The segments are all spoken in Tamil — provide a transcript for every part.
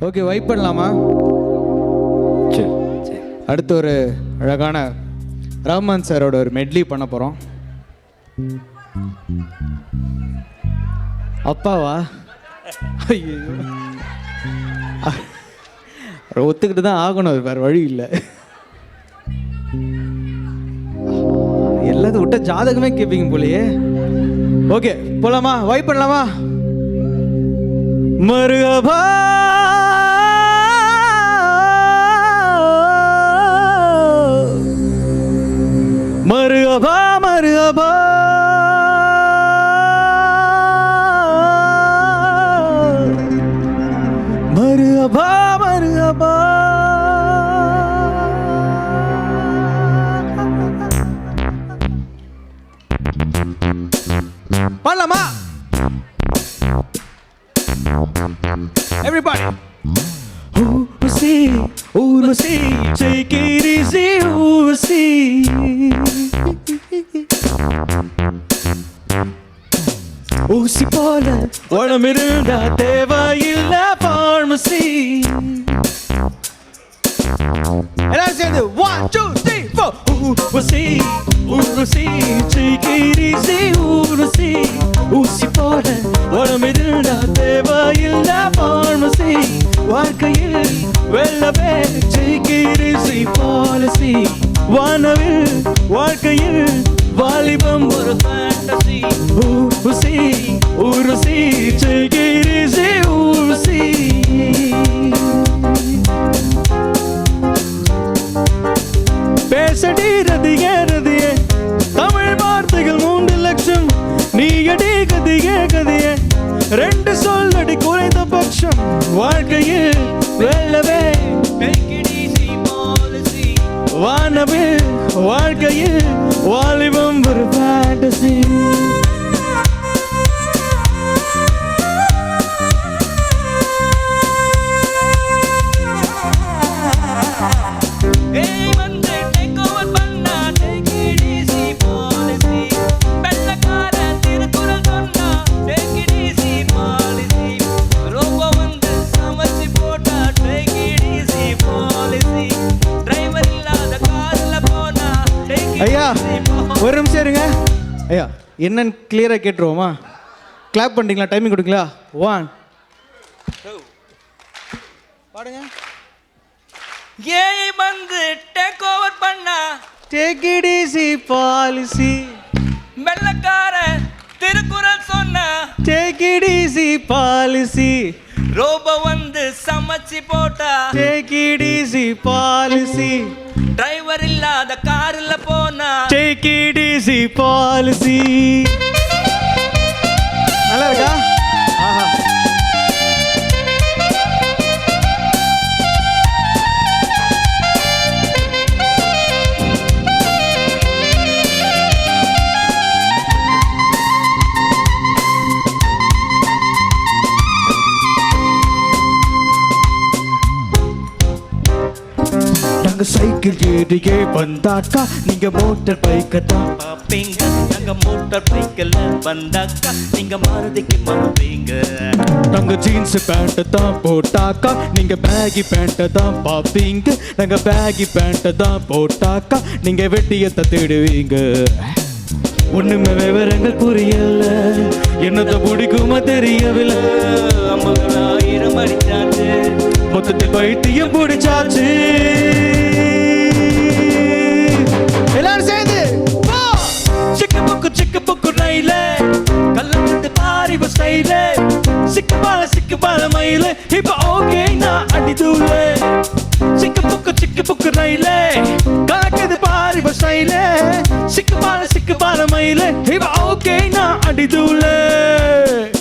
ஓகே வைப் பண்ணலாமா? சரி. அடுத்து ஒரு அழகான ரஹ்மான் சாரோட ஒரு மெட்லி பண்ண போகிறோம் அப்பாவா? ஐயோ. ஒத்துக்கிட்டு தான் ஆகணும் வேறு வழி இல்லை. எல்லாத்தையும் விட்ட ஜாதகமே கேட்பீங்க போலயே. ஓகே போலாமா? வைப் பண்ணலாமா? மருகபா பாரு மறு அபா மறு அபா பண்ணலாமா ஊசி போல. உடம்பு இருந்தா தேவையில்ல பார்மசி எல்லாரும் சேர்ந்து one two three four Urvashi Urvashi கதியே கதியே ரெண்டு சொல் அடி குறைந்த பட்சம். வாழ்க்கையில் வெல்லவே. Take வானவில் வாழ்க்கையில் வாலிபம் ஒரு ஃபேண்டசி ஐயா. ஒரு நிமிஷம் இருங்க. ஐயா என்னன்னு கிளியராக கேட்டுருவோமா? கிளாப் பண்ணிட்டீங்களா? டைமிங் கொடுங்களா ஒன் பாடுங்க. ஏய் வந்து take over பண்ணா, டேக் இட் ஈஸி பாலிசி வெள்ளைக்கார திருக்குறள் சொன்னா. Take it easy policy robo வந்து சமைச்சு போட்டா. Take it easy policy driver இல்லாத கார்ல போனா. டேக் இட் ஈஸி பாலிசி நல்லா இருக்கா? நாங்க சைக்கிள் ஏறியே வந்தாக்கா. நீங்க மோட்டார் பைக்கை தான் பாப்பீங்க. நாங்க மோட்டார் பைக்கில் வந்தாக்கா. நீங்க மாருதிக்கு மாப்பீங்க. நாங்க ஜீன்ஸ் பேண்ட் தான் போட்டாக்கா. நீங்க பேகி பேண்ட் தான் பாப்பீங்க. நாங்க பேகி பேண்ட் தான் போட்டாக்கா. நீங்க வெட்டியத்தை தேடுவீங்க. ஒண்ணுமே விவரங்கள் புரியல. என்னத்த பிடிக்குமா தெரியவில்லை. ஐம்பது ஆயிரம் அடிச்சாச்சு. மொத்தத்தில் பைத்தியம் பிடிச்சாச்சு. daddy too late.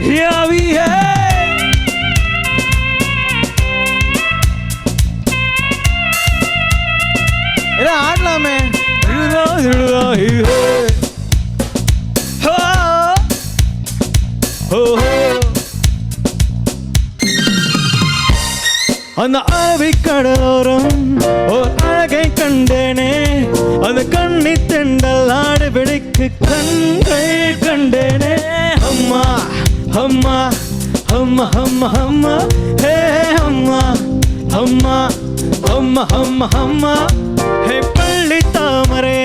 Yeah, we hey. It's a hard அந்த ஆவி கடலோரம் ஓர் அழகை கண்டேனே. அந்த கண்ணி தெண்டல் ஆடு வெடிக்கு கண்கள் கண்டேனே. அம்மா அம்மா அம்மா அம்மா அம்மா ஹே அம்மா அம்மா அம்மா அம்மா அம்மா. ஹே பள்ளி தாமரே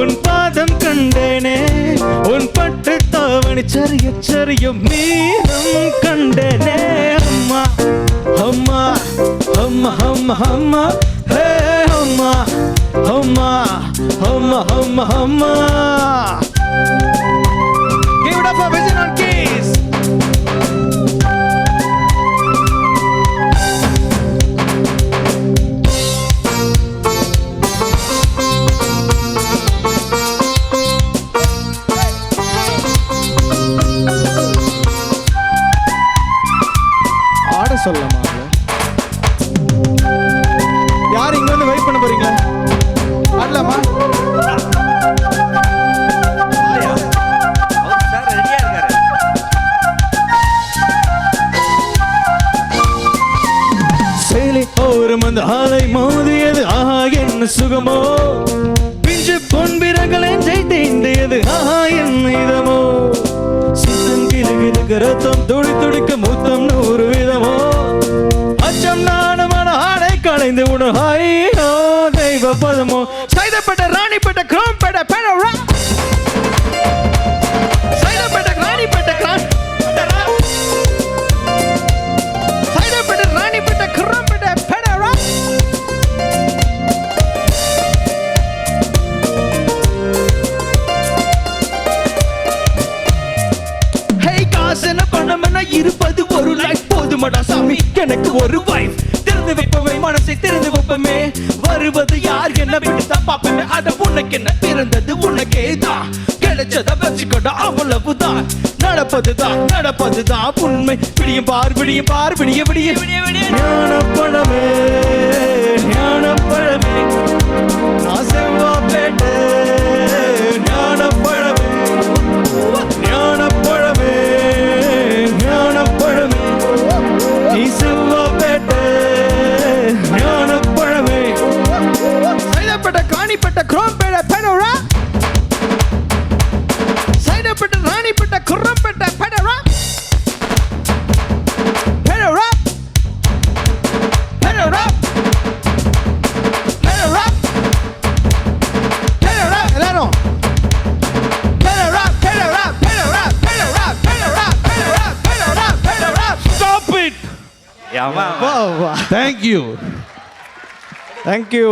உன் பாதம் கண்டேனே. உன் பட்டு தாவணி சரிய சரிய மீனம் கண்டேனே. அம்மா அம்மா அம்மா அம்மா அம்மா ஹே அம்மா அம்மா அம்மா அம்மா அம்மா Give it up for Vision on Keys. ஆட சொல்லலாமா பண்ண போறீங்களா ஆடலாமா சேலை ஒரு ஆலை மோதியது. ஆஹா என்ன சுகமோ? பிஞ்சு பொன்பிரகளை ஜெயித்தேந்தியது ஆஹா என்ன இதமோ? சித்தம் கிழக்கு ரத்தம் துடி துடிக்க மூத்தம் நூறு விதமோ? பதமோ? சைதப்பட்ட ராணிப்பட்ட கிராம் சைதப்பட்ட ராணிப்பட்ட ஹே காசன பணமென இருப்பது ஒரு லைஃப் போதுமடா சாமி. எனக்கு ஒரு மனசை வருவது யார்? என்ன விட்டு தான் பாப்பமே அத உனக்கு என்ன? பிறந்தது உனக்கே தான் கிடைச்சத வச்சுக்கடா அவ்வளவுதான். நடப்பதுதான் நடப்பதுதான் உண்மை. விடியும் பார் விடியும் பார் விடிய விடிய விடிய விடிய. ஞானப்பழமே ஞானப்பழம். சைதாப்பேட்டை காணிப்பேட்டை குரோம்பேட்டை பெனோரா சைதாப்பேட்டை ராணிப்பேட்டை குரம்பேட்டை பெனோரா பெனோரா பெனோரா பெனோரா பெனோரா எல்லாரும் Pedal rap, pedal rap, pedal rap, pedal rap, pedal rap, pedal rap, pedal rap, pedal rap. Stop it! ஆமா வா வா Thank you. தேங்க்யூ